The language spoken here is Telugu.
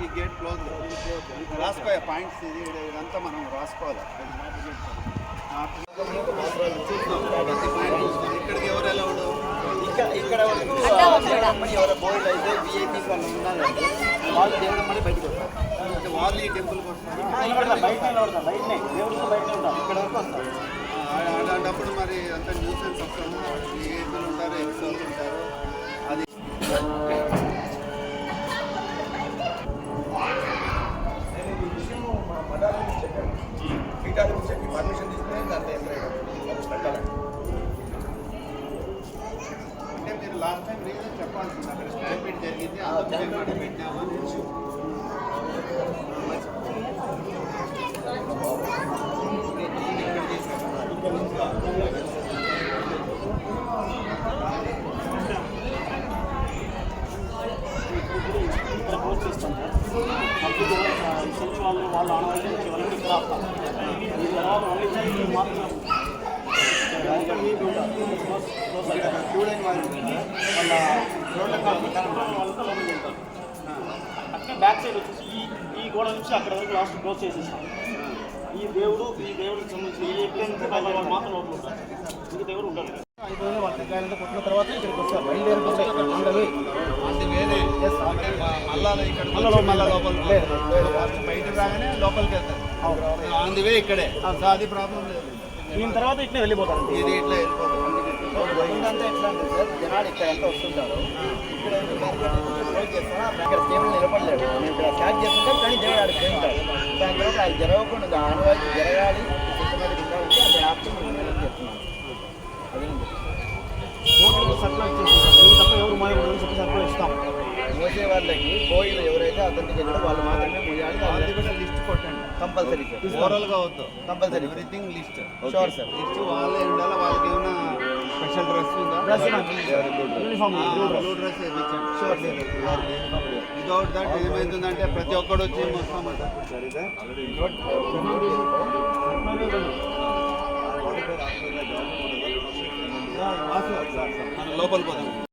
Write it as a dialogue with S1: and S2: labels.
S1: ఈ గేట్ క్లోజ్ రాసుకో పాయింట్స్ ఇది ఇదంతా మనం రాసుకోవాలి ఇక్కడికి ఎవరు ఎలా ఉండవు
S2: ఇక్కడ ఇక్కడ ఎవరో బోర్డు అయితే విఐపీస్ వాళ్ళు ఉన్నారంటే వాళ్ళు దేవుడమ్మని బయటకు వస్తారు.
S1: అంటే వాళ్ళు ఈ టెంపుల్కి వస్తారు.
S2: ఇక్కడ ఉంటారు వరకు వస్తారు.
S1: అలాంటప్పుడు మరి అంత న్యూసెన్స్ ఏ ఏజ్లు ఉంటారు ఎక్సోళ్ళు ఉంటారు? అది
S2: చెప్పి పర్మిషన్ తీసుకుని దాంట్లో ఎంటర్ అయ్యాను పెట్టాలి.
S1: లాస్ట్ టైం రీజన్ చెప్పాల్సింది అక్కడ స్టేట్మెంట్ జరిగింది అందుకే మనం పెట్టాము ఇక్కడ చేశాము.
S3: ఇక్కడ కోర్స్ ఇస్తాం సార్ అప్పుడు రిసెర్చ్ వాళ్ళు వాళ్ళు ఆనవాళ్ళు నుంచి వాళ్ళకి ఇక్కడ వస్తాం ఈ తర్వాత మళ్ళీ మాత్రం
S1: చూడని వాళ్ళు ఉంటారా?
S3: వాళ్ళ రోడ్ల అట్లా బ్యాక్ సైడ్ వచ్చేసి ఈ ఈ గోడ నుంచి అక్కడ వరకు లాస్ట్ క్లోజ్ చేసేస్తాం ఈ దేవుడు ఈ దేవుడికి సంబంధించిన ఈ వాళ్ళు మాత్రం లోపల ఉంటారు. ఇంక దేవుడు ఉంటారు
S2: కొట్టిన తర్వాత ఇక్కడికి వస్తారు బయలుదేరి
S1: మళ్ళా
S2: లేదు, లేదు.
S1: ఫస్ట్ బయటకు రాగానే లోపలికి వెళ్తారు. ఆన్ ది వే ఇక్కడే అది ప్రాబ్లం లేదు.
S3: దీని తర్వాత ఇట్లా వెళ్ళిపోతారు.
S1: ఇది ఇట్లా వెళ్ళిపోతుంది
S2: ముందంతా ఎట్లా అంటే సార్ జనాలు ఇక్కడ అంతా వస్తుంటారు? ఇక్కడ అక్కడ దేవుడు నిలబడలేడు మేము ఇక్కడ స్టార్ట్ చేస్తుంటాం కానీ దేవుడు ఆడికి ఉంటాడు దాని తర్వాత అది జరగకుండా ఆనవాయితీ జరగాలి సిస్టమేటిక్ ఉండాలంటే అది ఆప్షన్ మేము మేనేజ్ చేస్తున్నాం అదేంటి
S3: ఓట్లు సప్లై ఇచ్చేస్తాం ఈ తప్ప ఎవరు మాయకూడదు చెప్పి సప్లై ఇస్తాం
S2: మోసే వాళ్ళకి కోయిలు ఎవరైతే అతనికి వెళ్ళారో వాళ్ళు మాత్రమే మోయాలి
S1: కూడా లిస్ట్ కొట్టండి.
S2: Compulsory sir.
S1: ఓవరాల్గా వద్దు
S2: compulsory
S1: everything list
S2: sure sir
S1: list వాళ్ళే ఉండాలి వాళ్ళకి ఏమైనా స్పెషల్ డ్రెస్ ఉందా?
S3: Dress uniform
S1: blue dress
S2: sure
S1: without that ఏమైతుందంటే ప్రతి ఒక్కడు వచ్చి మొత్తం లోపల పోదాం